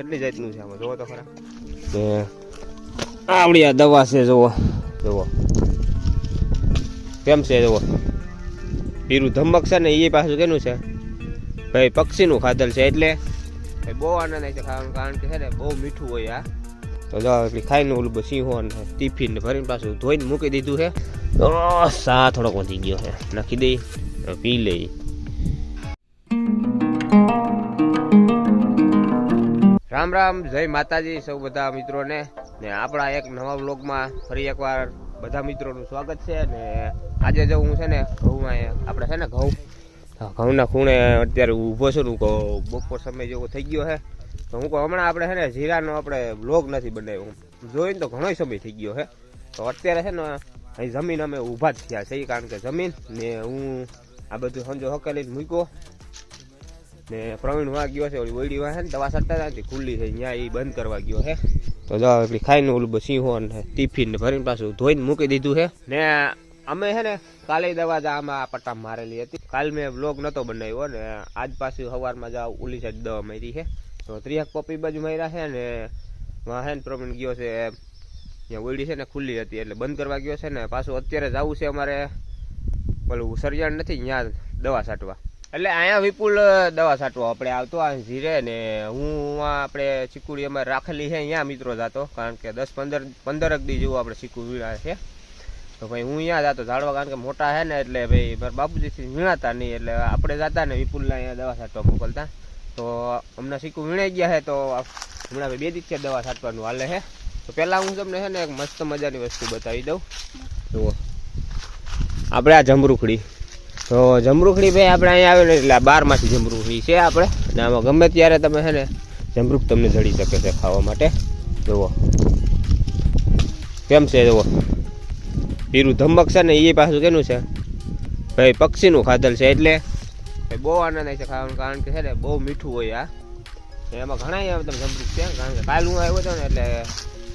કેટલી જાતનું છે આમાં? જોવો તો ખરા. કે આવડી આ દવા છે જુઓ. જુઓ. કેમ છે જુઓ? પીરું ધમક છે ને એ પાછું કેનું છે? ભાઈ પક્ષીનું ખાતર છે એટલે. ભાઈ બહુ આનંદ આવે છે ખાવાનું કારણ કે છે ને બહુ મીઠું હોય આ. તો જો એટલી ખાઈને ઓલું બધું સિંહો ને ટિફિન ને ભરીને પાછું ધોઈને મૂકી દીધું છે. સા થોડોક વધી ગયો છે. નાખી દઈ પી લઈ. રામ રામ, જય માતાજી સૌ બધા મિત્રોને. ને આપણા એક નવા વ્લોગમાં ફરી એકવાર બધા મિત્રોનું સ્વાગત છે. ને આજે જો હું છે ને, ઘઉંમાં આપણે છે ને ઘઉં ઘઉંના ખૂણે અત્યારે ઊભો છું હું બપોર સમય જેવો થઈ ગયો છે. તો હું કહું, હમણાં આપણે છે ને જીરાનો આપણે વ્લોગ નથી બનાવ્યો. જોઈને તો ઘણો સમય થઈ ગયો છે. તો અત્યારે છે ને, અહીં જમીન અમે ઊભા જ થયા છે કારણ કે જમીન ને હું આ બધું સમજો હકેલી મૂક્યો. ને પ્રવીણ વાં ગયો છે, ઓલી ઓયડી વાહે દવા સટ્ટા નથી ખુલ્લી છે ત્યાં એ બંધ કરવા ગયો છે. તો જો એટલી ખાઈને ઓલું સિંહ ને ટિફિન ભરીને પાછું ધોઈને મૂકી દીધું છે. ને અમે છે ને કાલે દવા જા આમાં પટ્ટા મારેલી હતી. કાલ મેં બ્લોગ નહોતો બનાવ્યો ને આજ પાછું સવારમાં જાવ ઓલી સાઈડ દવા મારી છે. તો ત્રિહક પોપી બાજુ માર્યા છે ને વાહે ને પ્રવીણ ગયો છે ત્યાં ઓયડી છે ને ખુલ્લી હતી એટલે બંધ કરવા ગયો છે ને પાછું અત્યારે જવું છે અમારે પેલું સર્જન નથી ત્યાં દવા છાંટવા. એટલે અહીંયા વિપુલ દવા છાંટવો. આપણે આવતો આ જીરે ને હું આપણે ચીકુડી અમારે રાખેલી છે અહીંયા, મિત્રો જાતો. કારણ કે દસ પંદર, પંદરક દી જેવું આપણે ચીકુ વીણા છે. તો ભાઈ હું અહીંયા જાતો ઝાડવા, કારણ કે મોટા છે ને, એટલે ભાઈ મારા બાપુજીથી વીણાતા નહીં. એટલે આપણે જાતા ને વિપુલના અહીંયા દવા છાંટવા મોકલતા. તો હમણાં ચીકુ વીણાઈ ગયા છે, તો હમણાં બે દિવસે દવા છાંટવાનું હાલે છે. તો પહેલાં હું તમને છે ને એક મસ્ત મજાની વસ્તુ બતાવી દઉં. જુઓ. આપણે આ જમરૂખડી. તો જમરૂખડી ભાઈ આપણે અહીંયા આવે ને એટલે આ બારમાંથી જમરૂખડી છે આપણે. અને આમાં ગમે ત્યારે તમે છે ને જમરૂખ તમને જડી શકે છે ખાવા માટે. જુઓ. કેમ છે જુઓ? પીરું ધમક છે ને એ પાછું કેનું છે? ભાઈ પક્ષીનું ખાધલ છે એટલે. ભાઈ બહુ આનંદ આવે છે ખાવાનું, કારણ કે છે ને બહુ મીઠું હોય આ. એમાં ઘણા તમે જમરૂખ છે, કારણ કે કાલ હું આવ્યો હતો ને એટલે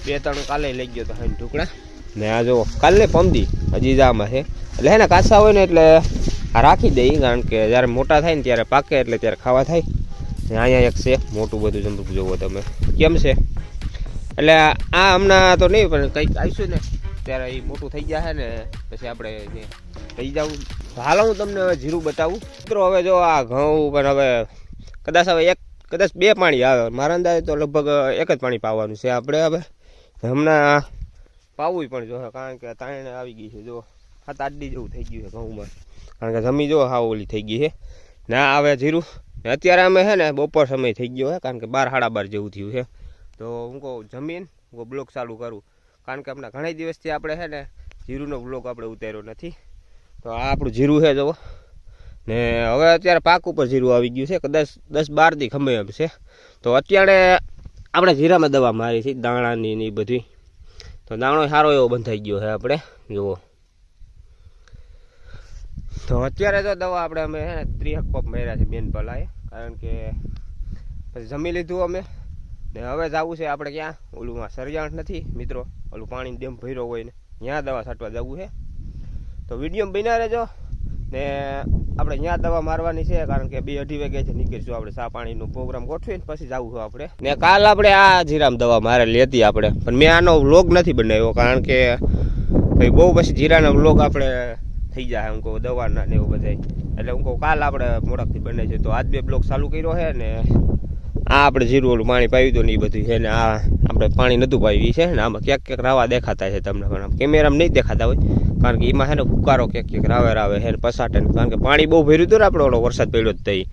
બે ત્રણ કાલે લઈ ગયો હતો હાઈન ટુકડા. ને આ જુઓ કાલે પમદી હજી જામાં છે. એટલે હે ને કાચા હોય ને એટલે આ રાખી દઈએ કારણ કે જ્યારે મોટા થાય ને ત્યારે પાકે એટલે ત્યારે ખાવા થાય. ને અહીંયા એક છે, મોટું બધું જમરૂખ જોવો તમે. કેમ છે? એટલે આ હમણાં તો નહીં, પણ કંઈક આવીશું ને, ત્યારે એ મોટું થઈ જશે ને, પછી આપણે થઈ જવું હાલો હું તમને હવે જીરું બતાવું. મિત્રો, હવે જો આ ઘઉં, પણ હવે કદાચ હવે એક કદાચ બે પાણી આવે. મારા અંદાજે તો લગભગ એક જ પાણી પાવાનું છે આપણે હવે. હમણાં પાવું પણ જો, કારણ કે તાણે આવી ગઈ છે, જો, સાત આઠ દી જેવું થઈ ગયું છે ઘઉંમાં. કારણ કે જમી જો હાવ ઓલી થઈ ગઈ છે ના આવે જીરું. અત્યારે અમે છે ને બપોર સમય થઈ ગયો છે કારણ કે બાર સાડા બાર જેવું થયું છે તો હું કહું જમીન, હું બ્લોક ચાલુ કરું. કારણ કે હમણાં ઘણા દિવસથી આપણે છે ને જીરુંનો બ્લોક આપણે ઉતાર્યો નથી. તો આ આપણું જીરું છે જુઓ. ને હવે અત્યારે પાક ઉપર જીરું આવી ગયું છે કદાચ દસ બાર દી ખમે એમ છે. તો અત્યારે આપણે જીરામાં દવા મારી છે દાણાની ને બધી. તો દાણો સારો એવો બંધાઈ ગયો છે આપણે. જુઓ. તો અત્યારે તો દવા આપણે અમે હે ને ત્રીહક પપ માર્યા છે બેન પલાએ કારણ કે પછી જમી લીધું અમે. ને હવે જવું છે આપણે ક્યાં? ઓલું સરિયાણ નથી, મિત્રો. ઓલું પાણી ડેમ ભર્યો હોય ને, ત્યાં દવા છાંટવા જવું છે. તો વીડિયો બન્યા રહેજો. ને આપણે ત્યાં દવા મારવાની છે, કારણ કે બે અઢી વાગે છે નીકળીશું આપણે ચા પાણીનો પ્રોગ્રામ ગોઠવીને, પછી જવું છે આપણે. ને કાલ આપણે આ જીરામ દવા મારેલી હતી આપણે. પણ મેં આનો વ્લોગ નથી બનાવ્યો, કારણ કે ભાઈ બહુ પછી જીરાનો વ્લોગ આપણે થઈ જાય હું કહું દવાના ને એવું બધાય એટલે હું કહું કાલ આપણે મોડકથી બને છે તો આજ બે બ્લોક ચાલુ કર્યો છે ને આ આપણે જીરું ઓલું પાણી પાવી દો ને એ બધું છે ને આ આપણે પાણી નતું પાવી છે ને આમાં ક્યાંક ક્યાંક રાવા દેખાતા છે તમને પણ આમ કેમેરામાં નહીં દેખાતા હોય. કારણ કે એમાં છે ને ફુકારો ક્યાંક ક્યાંક રાવે રાવે છે ને પસાટે કારણ કે પાણી બહુ ભર્યું હતું ને આપણે ઓલો વરસાદ પડ્યો જ થઈ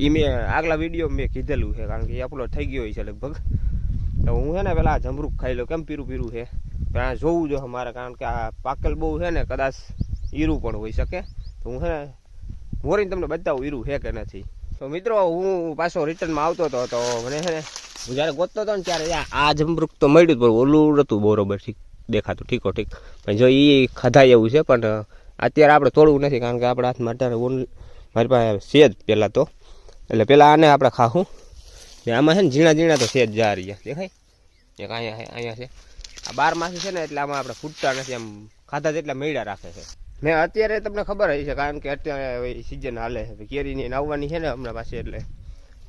એ મેં આગલા વીડિયો મેં કીધેલું છે કારણ કે એ અપલોડ થઈ ગયો છે લગભગ. તો હું છે ને પેલા જમરૂખ ખાઈ લઉં કેમ પીરું પીરું છે? પણ આ જોવું જો મારે કારણ કે આ પાકેલ બહુ છે ને કદાચ ઈરું પણ હોઈ શકે. તો હું ને મોરીને તમને બતાવું ઈરું છે કે નથી. તો મિત્રો, હું પાછો રિટર્નમાં આવતો હતો, તો મને ને, હું જ્યારે ગોતતો હતો ને ત્યારે આ- જમરૂખ તો મળ્યું પણ ઓલું નહોતું બરોબર ઠીક દેખાતું, ઠીકો ઠીક. પણ જો એ ખધાય એવું છે, પણ અત્યારે આપણે તોડવું નથી, કારણ કે આપણા હાથમાં અત્યારે ઓન મારી પાસે છે જ પહેલાં તો. એટલે પહેલાં આને આપણે ખાવું ને આમાં છે ને ઝીણા ઝીણા તો છે જ જા રહી દેખાય? એક અહીંયા અહીંયા છે. આ બાર માસી છે ને, એટલે આમાં આપણે ફૂટતા નથી, આમ ખાધા જેટલા મેળા રાખે છે. ને અત્યારે તમને ખબર હોય છે, કારણ કે અત્યારે સિઝન હાલે છે. કેરીની આવવાની છે ને હમણાં પાસે એટલે.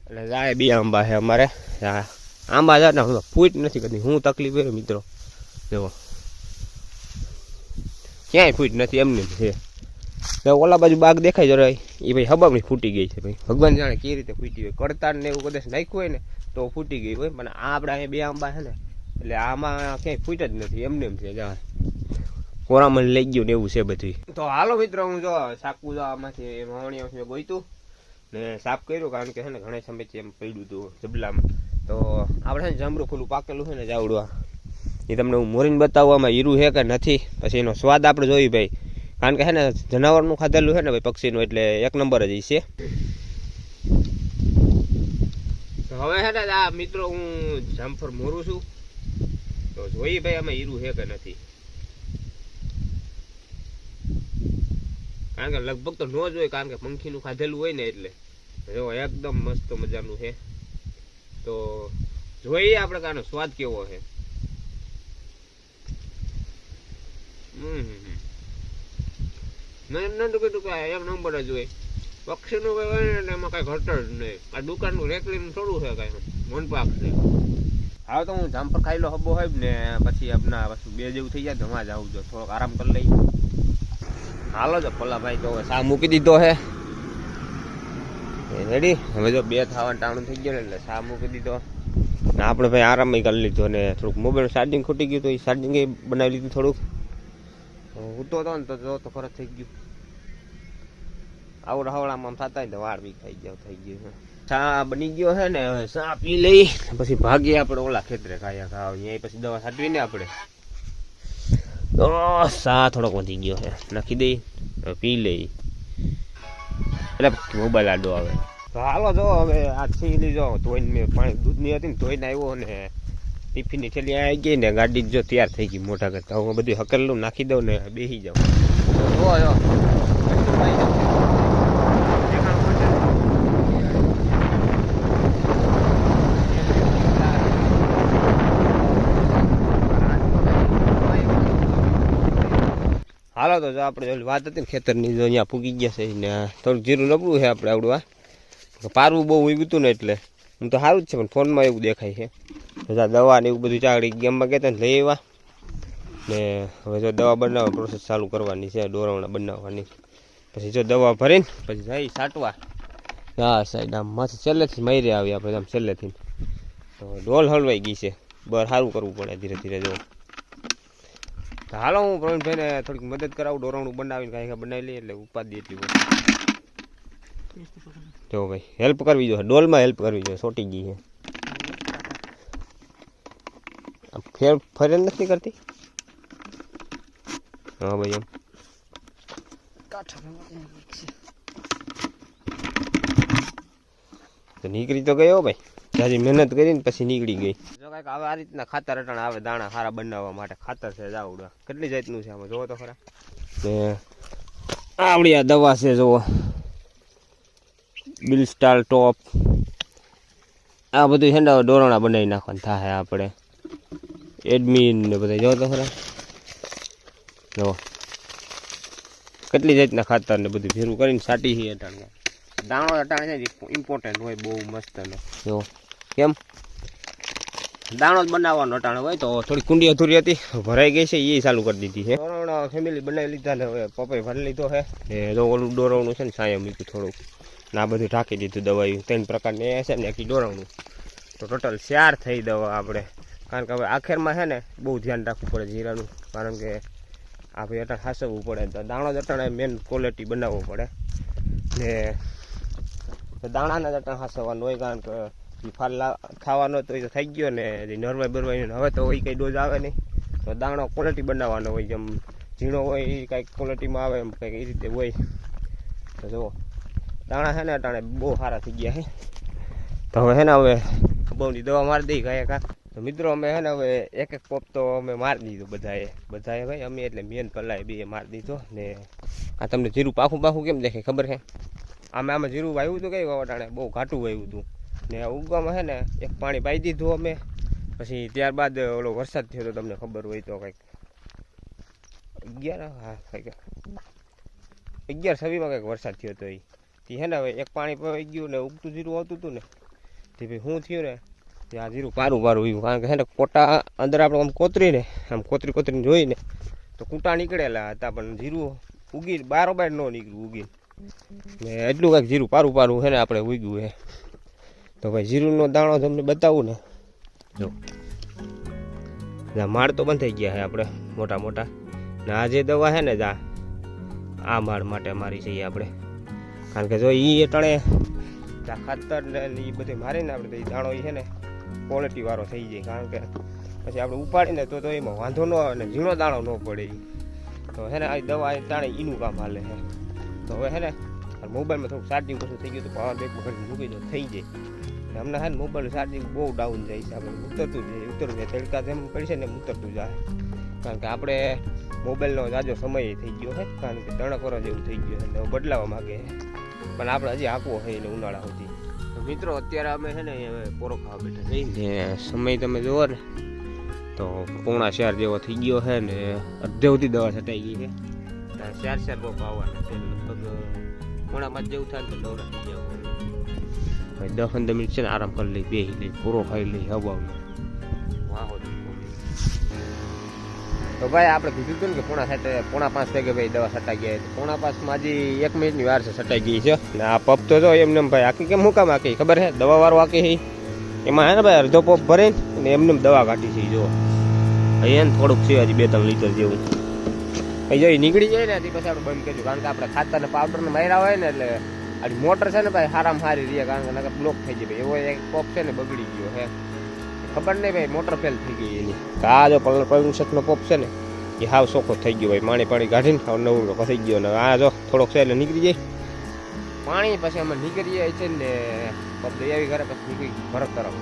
એટલે જાય બી આંબા છે અમારે. આંબા જાત ને ફૂટ નથી કરતી. હું તકલીફ હોય મિત્રો. જુઓ. ક્યાંય ફૂટ નથી એમને છે. ઓલા બાજુ બાગ દેખાય જરા. એ ભાઈ હબામણી ફૂટી ગઈ છે ભાઈ. ભગવાન જાણે કેવી રીતે ફૂટી હોય કડતાર ને એવું કદાચ નાખ્યું હોય ને, તો ફૂટી ગઈ હોય. પણ આ આપણા બે આંબા છે ને, એટલે આમાં ક્યાંય ફૂટ જ નથી. એમને એમ છે જાણે કોરામણ લઈ ગયું ને એવું છે બધું તો હાલો મિત્રો, હું જો સાકુ આમાંથી વાવણીઓ મેં ગોઈતું ને સાફ કર્યું, કારણ કે છે ને ઘણા સમયથી એમ પડ્યું હતું જબલામાં. તો આપણે છે ને જામરું ખુલ્લું પાકેલું છે ને જાવડવા એ તમને હું મોરીને બતાવવામાં હીરું છે કે નથી, પછી એનો સ્વાદ આપણે જોઈ ભાઈ. કારણ કે છે ને જનાવરનું ખાધેલું છે ને ભાઈ પક્ષીનું, એટલે એક નંબર જ છે. હવે છે ને આ મિત્રો હું જામફળ મોરું છું. તો જોઈએ ભાઈ આમાં હીરું છે કે નથી. કારણ કે લગભગ તો ન જ હોય, કારણ કે પંખીનું ખાધેલું હોય ને એટલે. જો, એકદમ મસ્ત મજાનું છે. તો જોઈએ આપણે કાનો સ્વાદ કેવો છે. હમ નહીં તો કીધું કે એમ નંબર જ હોય. પક્ષીનું હોય ને એમાં કઈ ઘટે જ નહીં. આ દુકાનનું રેકલીનું થોડું છે કાંઈ. મન પાક છે. હા, તો હું જામફળ ખાઈ લો હબ્બો હોય ને, પછી આપના પછી બે જેવું થઈ જાય તો હું જ આવું થોડોક આરામ કરી લઈ હાલો જો ભોલાભાઈ તો સા મૂકી દીધો હે. રેડી હવે જો બે થવાનું ટાણું થઈ ગયું એટલે સા મૂકી દીધો. ને આપણે ભાઈ આરામ કરી લીધો ને થોડુંક મોબાઈલ ચાર્જિંગ ખૂટી ગયું તો એ ચાર્જિંગ બનાવી લીધું થોડુંક. ઉતો હતો ને તો તો ફરજ થઈ ગયું. આવું હવડામાં થતા તો વાળ બી ખાઈ ગયો, થઈ ગયું ચા બની ગયો છે ને, હવે ચા પી લઈ પછી ભાગીએ આપણે ઓલા ખેતરે ખાયા ખાવ. અહીંયા પછી દવા છાંટવી ને આપણે. તો સા થોડોક વધી ગયો છે. નાખી દઈ પી લઈ. એટલે મોબાઈલ આડો આવે. તો હાલો જો હવે આ છીલી જો. ધોઈને મેં પાણી દૂધની હતી ને ધોઈને આવ્યો ને ટિફિનની થેલી આવી ગઈ ને ગાડી જો તૈયાર થઈ ગઈ મોટા કરતા હું બધું હકેલું નાખી દઉં ને બેસી જાઉં. જો. હાલો તો આપણે વાત હતી ને ખેતરની, જો અહીંયા પૂગી ગયા છે ને થોડુંક જીરું નબળું છે આપણે આવડું આ પારવું બહુ ઉગ્યું હતું ને એટલે. હું તો સારું જ છે, પણ ફોનમાં એવું દેખાય છે. બધા દવા ને એવું બધું ચાકડી ગેમમાં કહેતા લઈ આવ્યા. ને હવે જો દવા બનાવવા પ્રોસેસ ચાલુ કરવાની છે ડોરવણા બનાવવાની. પછી જો દવા ભરીને, પછી જઈ સાટવા હા સાહેબ આમ માથે છેલ્લેથી મારી આવી આપણે આમ છેલ્લેથી તો ડોલ હલવાઈ ગઈ છે. બર સારું કરવું પડે ધીરે ધીરે જો. હાલો હું પ્રવીણભાઈને થોડીક મદદ કરાવું ડોરવણું બનાવીને કાંઈ બનાવી લઈએ એટલે ઉપાધિ એટલી હોય. જો ભાઈ હેલ્પ કરવી જોઈએ, ડોલમાં હેલ્પ કરવી જોઈએ, સોટી ગઈ છે. ફેર ફરે નથી કરતી? હા ભાઈ, એમ. નીકળી તો ગયો ભાઈ. જાજી મહેનત કરીને પછી નીકળી ગઈ. કાંઈક આવે આ રીતના ખાતર અટણ આવે, દાણા સારા બનાવવા માટે ખાતર છે જાવડા કેટલી જાતનું છે આમાં? જોવો તો ખરા. ને આવડી આ દવા છે જુઓ બિલ સ્ટાર ટોપ. આ બધું છે ને ડોરણા બનાવી નાખવાનું થાય આપણે. એડમિન ને બધા, જોવો તો ખરા. જો કેટલી જાતના ખાતર ને બધું ભેરું કરીને સાટી છે અટાણ દાણો અટાણ છે ઇમ્પોર્ટન્ટ હોય, બહુ મસ્ત ને. જો કેમ? દાણો જ બનાવવાનો ટાણો હોય તો થોડી કુંડી અધૂરી હતી. ભરાઈ ગઈ છે એ ચાલુ કરી દીધી છે. ડોરવણા ફેમિલી બનાવી લીધા ને હવે પપ્પાએ ભરી લીધો છે. એ જો ઓલું ડોરવણું છે ને, સાયા મૂક્યું થોડુંક. ના બધું ઢાંકી દીધું દવાયું. ત્રણ પ્રકારની એ છે ને, આખી ડોરવણું તો ટોટલ ચાર થઈ દવા આપણે. કારણ કે હવે આખેરમાં છે ને, બહુ ધ્યાન રાખવું પડે જીરાનું. કારણ કે આપણે અટણ હાસવવું પડે. તો દાણો જ અટણ મેન ક્વોલિટી બનાવવો પડે. ને દાણાના જ અટણ હાસવવાનું હોય, કારણ કે ફાલ ખાવાનો તો એ થઈ ગયો ને નરવાઈ બરવાઈ હવે તો એ કંઈ ડોઝ આવે નહીં. તો દાણો ક્વોલિટી બનાવવાનો હોય, જેમ ઝીણો હોય, એ કાંઈક ક્વોલિટીમાં આવે, એમ કંઈક એ રીતે હોય. તો જુઓ, દાણા છે ને અટાણે બહુ સારા થઈ ગયા છે. તો હવે છે ને હવે બહુની દવા મારી દઈ ગયા કા. તો મિત્રો અમે છે ને હવે એક એક પોપ તો અમે મારી દીધો બધાએ. બધાએ ભાઈ, અમે એટલે મેન પલાય બે મારી દીધો ને આ તમને જીરું પાખું પાખું કેમ દેખાય, ખબર છે? આમે આમાં જીરું વાવ્યું હતું કઈ વટાણે બહુ ઘાટું વાવ્યું હતું. ને ઉગવામાં છે ને એક પાણી પાઈ દીધું અમે. પછી ત્યારબાદ ઓલો વરસાદ થયો તો તમને ખબર હોય તો કંઈક. અગિયાર, હા, કંઈક. અગિયાર છવ્વીસમાં કંઈક વરસાદ થયો હતો એ તે છે ને હવે એક પાણી પવાઈ ગયું ને ઉગતું જીરું આવતું હતું ને. તે ભાઈ શું થયું ને ત્યાં જીરું પારું પારું ઉગ્યું કારણ કે છે ને કોટા અંદર આપણે આમ કોતરીને આમ કોતરી કોતરીને જોઈને તો કૂટા નીકળેલા હતા, પણ જીરું ઉગી બારોબાર ન નીકળ્યું ઉગી ને એટલું કાંઈક જીરું પારું પારું છે ને આપણે ઉગ્યું છે તો ભાઈ જીરુંનો દાણો તમને બતાવું ને. જો. માળ તો બંધ થઈ ગયા છે આપણે મોટા મોટા. ને આ જે દવા છે ને જા આ માળ માટે મારી જઈએ આપણે. કારણ કે જો એ ટણે ખાતર ને એ બધી મારીને આપણે તો દાણો એ છે ને ક્વોલિટી વાળો થઈ જાય. કારણ કે પછી આપણે ઉપાડીને તો તો એમાં વાંધો ન આવે ને ઝીણો દાણો ન પડે તો હે ને આ દવા એ તાણે એનું કામ હાલે છે. તો હવે છે ને મોબાઈલમાં થોડુંક ચાર્જિંગ ઓછું થઈ ગયું તો પાવર બેંકમાં મૂકી દો થઈ જાય. હમણાં છે ને મોબાઈલ ચાર્જિંગ બહુ ડાઉન જાય છે આપણે ઉતરતું જાય ઉતરતું જાય તડકા જેમ પડશે ને ઉતરતું જાય. કારણ કે આપણે મોબાઈલનો જાજો સમય થઈ ગયો છે કારણ કે ત્રણ વર્ષ જેવું થઈ ગયું છે બદલાવા માંગે પણ આપણે હજી આપવો છે એટલે ઉનાળા સુધી. મિત્રો, અત્યારે અમે છે ને પોરો ખાવા બેઠા છે સમય તમે જુઓ ને, તો પોણા ચાર જેવો થઈ ગયો છે ને અડધે સુધી દવા છટાઈ ગઈ છે ચાર ચાર રોપ આવવાના છે. લગભગ પોણા પાંચ જેવું થાય તો દોડા થઈ જવું ભાઈ દસ પંદર મિનિટ છે ને આરામ કરી લઈ બેસી લઈ પૂરો ખાઈ લઈ તો ભાઈ આપણે કીધું હતું ને કે પોણા સાત પોણા પાંચ વાગે ભાઈ દવા સટાઈ ગયા પોણા પાંચમાં હજી એક મિનિટની વાર છે સટાઈ ગઈ છે ને આ પપ તો જો એમને ભાઈ આખી કેમ હું કામ આખી ખબર છે દવા વાળો આખી એમાં હે ને ભાઈ અડધો પપ ભરીને અને એમને એમ દવા કાઢી છે જો અહીંયા ને થોડુંક છે હજી બે ત્રણ લીટર જેવું અહીં જો નીકળી જાય ને પછી આપણે બંધ કરીશું કારણ કે આપણે ખાતર ને પાવડર ને માર્યા હોય ને એટલે આની મોટર છે ને ભાઈ સારામાં સારી રહી કારણ કે નકર બ્લોક થઈ જાય એવો એક કોપ છે ને બગડી ગયો હે ખબર નહીં ભાઈ, મોટર ફેલ થઈ ગઈ એની. આ જો પલર પલસનો પોપ છે ને, એ હાવ સોખો થઈ ગયો ભાઈ. પાણી પાણી કાઢીને હાવ નવું નવો થઈ ગયો ને. આ જો થોડોક છે એટલે નીકળી જાય. પાણી પછી અમે નીકળી જાય છે ને, પગ દઈ ઘરે, પછી નીકળી ભરત તરફ.